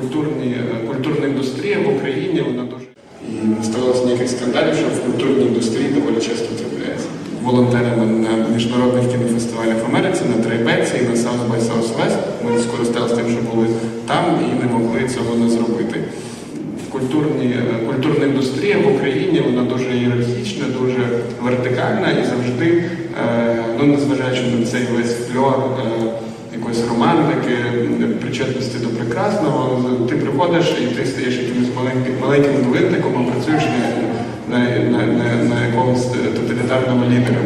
культурні, е, культурна індустрія в Україні вона дуже і не ставалося ніяких скандалів, що в культурній індустрії доволі часто трапляється. Волонтерами на міжнародних кінофестивалях в Америці, на Трейбеці і на South by Southwest. Ми скористалися тим, що були там і не могли цього не зробити. Культурні, е, культурна індустрія в Україні вона дуже ієрархічна, дуже вертикальна і завжди, е, ну незважаючи на цей весь фльор якоїсь романтики, причетності до прекрасного, ти приходиш і ти стаєш якимось маленьким, маленьким гвинтиком, а працюєш на, на, на, на, на якогось тоталітарного лідера.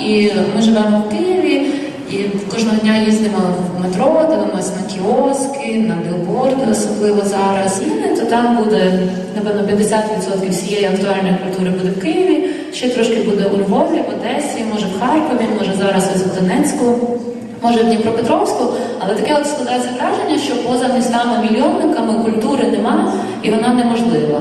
І ми живемо в Києві, і кожного дня їздимо в метро, дивимося на кіоски, на білборди, особливо зараз. І то там буде, напевно, 50% всієї актуальної культури буде в Києві, ще трошки буде у Львові, в Одесі, може в Харкові, може зараз ось в Донецьку. Може в Дніпропетровську, але таке от складається враження, що поза містами-мільйонниками культури нема і вона неможлива.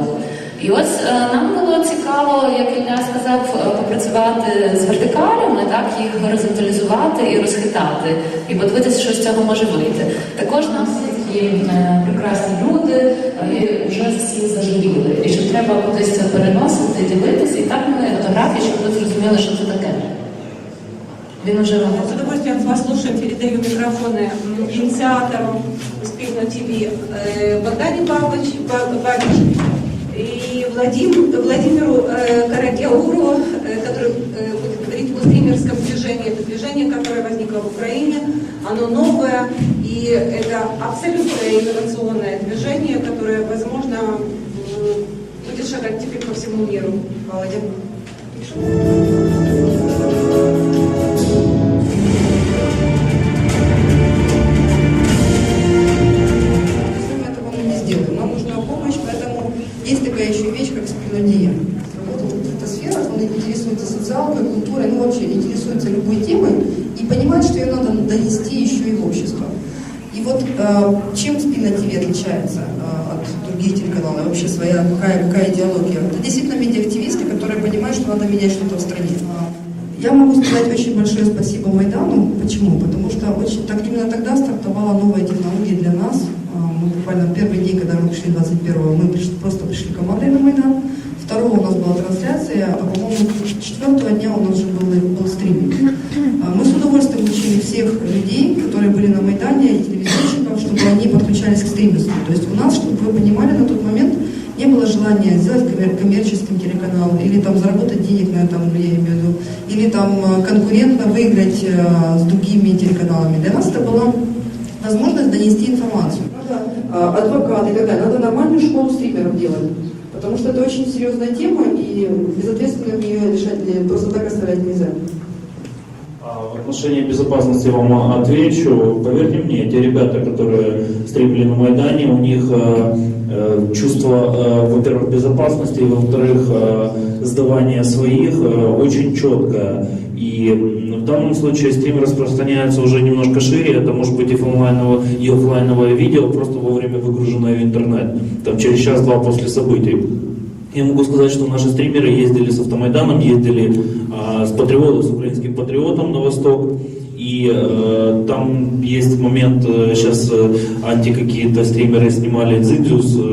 І ось е, нам було цікаво, як Ілля сказав, е, попрацювати з вертикалями, так їх горизонталізувати і розхитати, і подивитися, що з цього може вийти. Також нам всі такі е, прекрасні люди е, вже всі заживіли. І що треба кудись це переносити, дивитися, і так ми фотографії, щоб ви зрозуміли, що це таке. Він уже вам С удовольствием послушаем, передаю микрофоны инициатору Успех на ТВ э, Богдане Павлович, Ба- Бабич и Владим- Владимиру э, Карагеуру, э, который будет говорить о стримерском движении. Это движение, которое возникло в Украине, оно новое, и это абсолютно инновационное движение, которое, возможно, будет шагать теперь по всему миру. Володя. Еще вещь, как спинодия. Вот в этой сфере он интересуется социалкой, культурой, ну вообще интересуется любой темой и понимает, что ее надо донести еще и в общество. И вот э, чем Спина ТВ отличается э, от других телеканалов, вообще своя, какая, какая идеология? Это действительно медиа-активисты, которые понимают, что надо менять что-то в стране. Я могу сказать очень большое спасибо Майдану. Почему? Потому что очень, так, именно тогда стартовала новая технология для нас. А, Мы буквально в первый день, когда мы пришли 21-го, мы пришли, просто пришли командой на Майдан. Второго у нас была трансляция, а по-моему четвертого дня у нас уже был, был стриминг. А, Мы с удовольствием учили всех людей, которые были на Майдане, и телевизионщиков, чтобы они подключались к стримингу. То есть у нас, чтобы вы понимали, на тот момент не было желания сделать коммер- коммерческим телеканалом или там заработать денег на этом, я имею в виду, или там э, конкурентно выиграть э, с другими телеканалами. Для нас это была возможность донести информацию. Надо а, адвокат и так далее. Надо нормальную школу стримеров делать. Потому что это очень серьезная тема, и безответственно в нее решать э, просто так оставлять нельзя. А В отношении безопасности вам отвечу. Поверьте мне, те ребята, которые стримили на Майдане, у них э, э, чувство, э, во-первых, безопасности, и, во-вторых, э, сдавания своих э, очень четкое. И в данном случае стрим распространяется уже немножко шире. Это может быть и офлайновое, и офлайновое видео, просто во время выгруженное в интернет, там через час-два после событий. Я могу сказать, что наши стримеры ездили с Автомайданом, ездили а, с патриотом, с украинским патриотом на восток. И э, там есть момент, э, сейчас э, анти какие-то стримеры снимали Дзидзюс, э,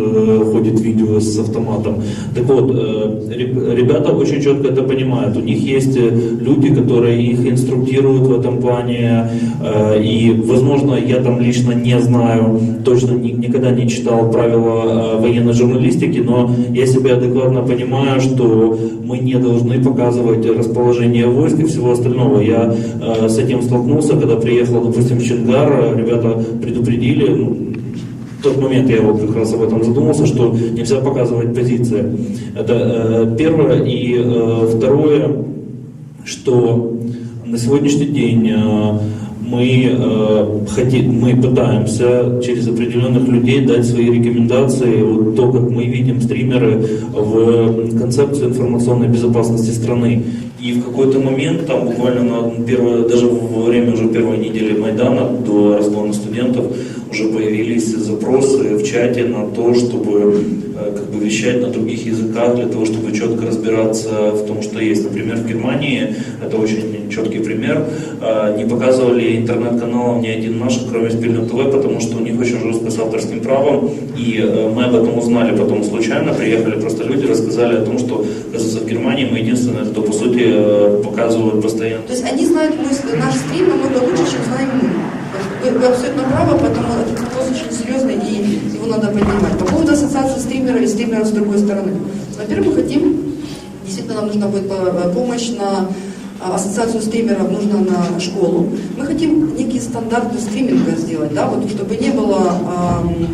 ходит видео с автоматом. Так вот, э, реб- ребята очень четко это понимают. У них есть э, люди, которые их инструктируют в этом плане. э, и, возможно, я там лично не знаю, точно ни- никогда не читал правила военной журналистики, но я себя адекватно понимаю, что мы не должны показывать расположение войск и всего остального. Я с этим столкнулся, когда приехал, допустим, в Чингар, ребята предупредили, ну, тот момент я вот как раз об этом задумался, что нельзя показывать позиции. Это э, первое. И э, второе, что на сегодняшний день э, мы, э, хотим, мы пытаемся через определенных людей дать свои рекомендации, вот то, как мы видим стримеры в концепцию информационной безопасности страны. И в какой-то момент, там буквально на первое, даже во время уже первой недели Майдана, до разгона студентов, уже появились запросы в чате на то, чтобы как бы вещать на других языках для того, чтобы четко разбираться в том, что есть. Например, в Германии, это очень четкий пример, э, не показывали интернет-каналов ни один наш, кроме Спильного ТВ, потому что у них очень жестко с авторским правом, и э, мы об этом узнали потом случайно, приехали просто люди, рассказали о том, что, оказывается, в Германии мы единственные, кто, по сути, э, показывают постоянно. То есть они знают с- наш стрим намного лучше, чем знаем мы. Вы, вы абсолютно правы, поэтому стримеров и стримеров с другой стороны. Во-первых, мы хотим, действительно нам нужна будет по- помощь на а, ассоциацию стримеров, нужно на школу. Мы хотим некие стандарты стриминга сделать, да, вот, чтобы не было ам,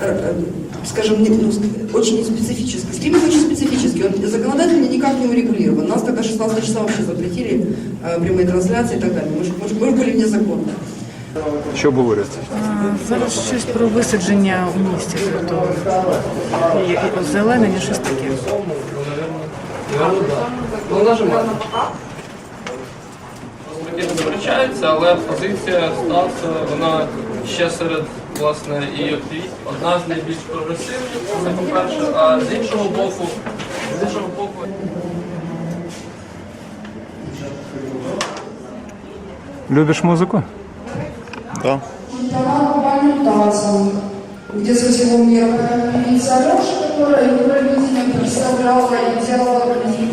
э, э, скажем, не- ну, очень специфический. Стриминг очень специфический, он законодательно никак не урегулирован. Нас тогда 16 часа вообще запретили э, прямые трансляции и так далее. Мы, ж- мы, ж- мы ж были вне закона. Що обговорюється? А, Зараз щось про висадження у місті, тобто озеленення, щось таке. Не але позиція Стаса, вона ще серед власне і активістів одна з найбільш прогресивних, це по-перше, а з іншого боку, з іншого боку, Любиш музику? Да. Антаран Бальмутазов, где со всего мира появились Алеша, которая Евровидение а представляла и делала клип